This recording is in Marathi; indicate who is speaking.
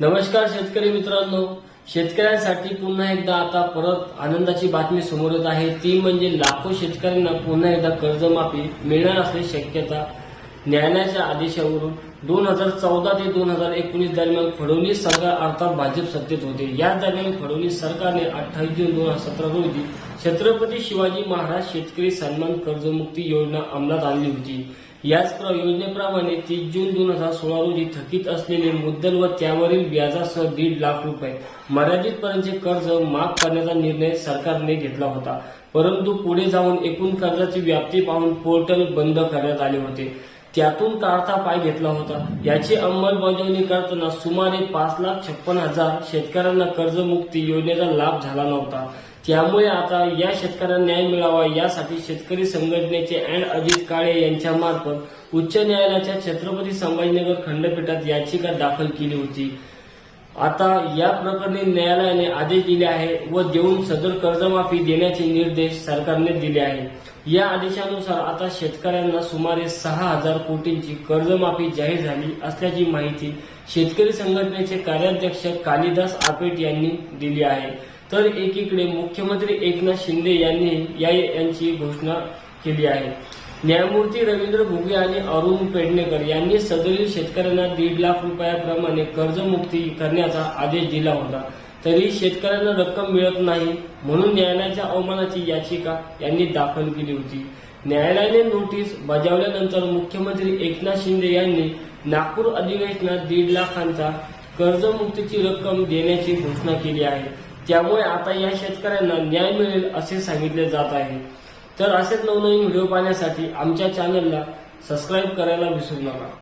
Speaker 1: नमस्कार शेतकरी मित्रांनो. शेतकऱ्यांसाठी पुन्हा एकदा आता परत आनंदाची बातमी समोर येत आहे. ती म्हणजे लाखो शेतकऱ्यांना पुन्हा एकदा कर्जमाफी मिळणार असल्याची शक्यता. न्यायालयाच्या आदेशावरून दोन हजार चौदा ते दोन हजार एकोणीस दरम्यान फडणवीस सरकार अर्थात भाजप सत्तेत होते. या दरम्यान फडणवीस सरकारने अठ्ठावीस जून दोन हजार सतरा रोजी छत्रपती शिवाजी महाराज शेतकरी सन्मान कर्जमुक्ती योजना अंमलात आणली होती. याच योजनेप्रमाणे तीस जून दोन हजार सोळा रोजी थकीत असलेले मुद्दल व त्यावरील व्याजासह दीड लाख रुपये मर्यादित पर्यंतचे कर्ज माफ करण्याचा निर्णय सरकारने घेतला होता. परंतु पुढे जाऊन एकूण कर्जाची व्याप्ती पाहून पोर्टल बंद करण्यात आले होते. त्यातून काढता पाय घेतला होता. याची अंमलबजावणी करताना सुमारे पाच लाख छप्पन हजार शेतकऱ्यांना कर्जमुक्ती योजनेचा लाभ झाला नव्हता. त्यामुळे आता या शेतकऱ्यांना न्याय मिळावा यासाठी शेतकरी संघटनेचे अँड अजित काळे यांच्या मार्फत उच्च न्यायालयाच्या छत्रपती संभाजीनगर खंडपीठात याचिका दाखल केली होती. आता या प्रकरणी न्यायालयाने आदेश दिले आहे व देऊन सदर कर्जमाफी देण्याचे निर्देश सरकारने दिले आहे. या आदेशानुसार आता शेतकऱ्यांना सुमारे सहा हजार कोटींची कर्जमाफी जाहीर झाली असल्याची माहिती शेतकरी संघटनेचे कार्याध्यक्ष कालिदास आपेट यांनी दिली आहे. तर एकीकडे मुख्यमंत्री एकनाथ शिंदे यांनी या यांची घोषणा केली आहे. न्यायमूर्ती रवींद्र भुगे आणि अरुण पेडणेकर यांनी सदरील शेतकऱ्यांना दीड लाख रुपयाप्रमाणे कर्जमुक्ती करण्याचा आदेश दिला होता. तरी शेतकऱ्यांना रक्कम मिळत नाही म्हणून न्यायालयाच्या अवमानाची याचिका यांनी दाखल केली होती. न्यायालयाने नोटीस बजावल्यानंतर मुख्यमंत्री एकनाथ शिंदे यांनी नागपूर अधिवेशनात दीड लाखांचा कर्जमुक्तीची रक्कम देण्याची घोषणा केली आहे. त्यामुळे आता या शेतकऱ्यांना न्याय मिळेल असे सांगितले जात आहे. तर असेच नवनवीन व्हिडिओ पाहण्यासाठी आमच्या चॅनलला सबस्क्राईब करायला विसरू नका.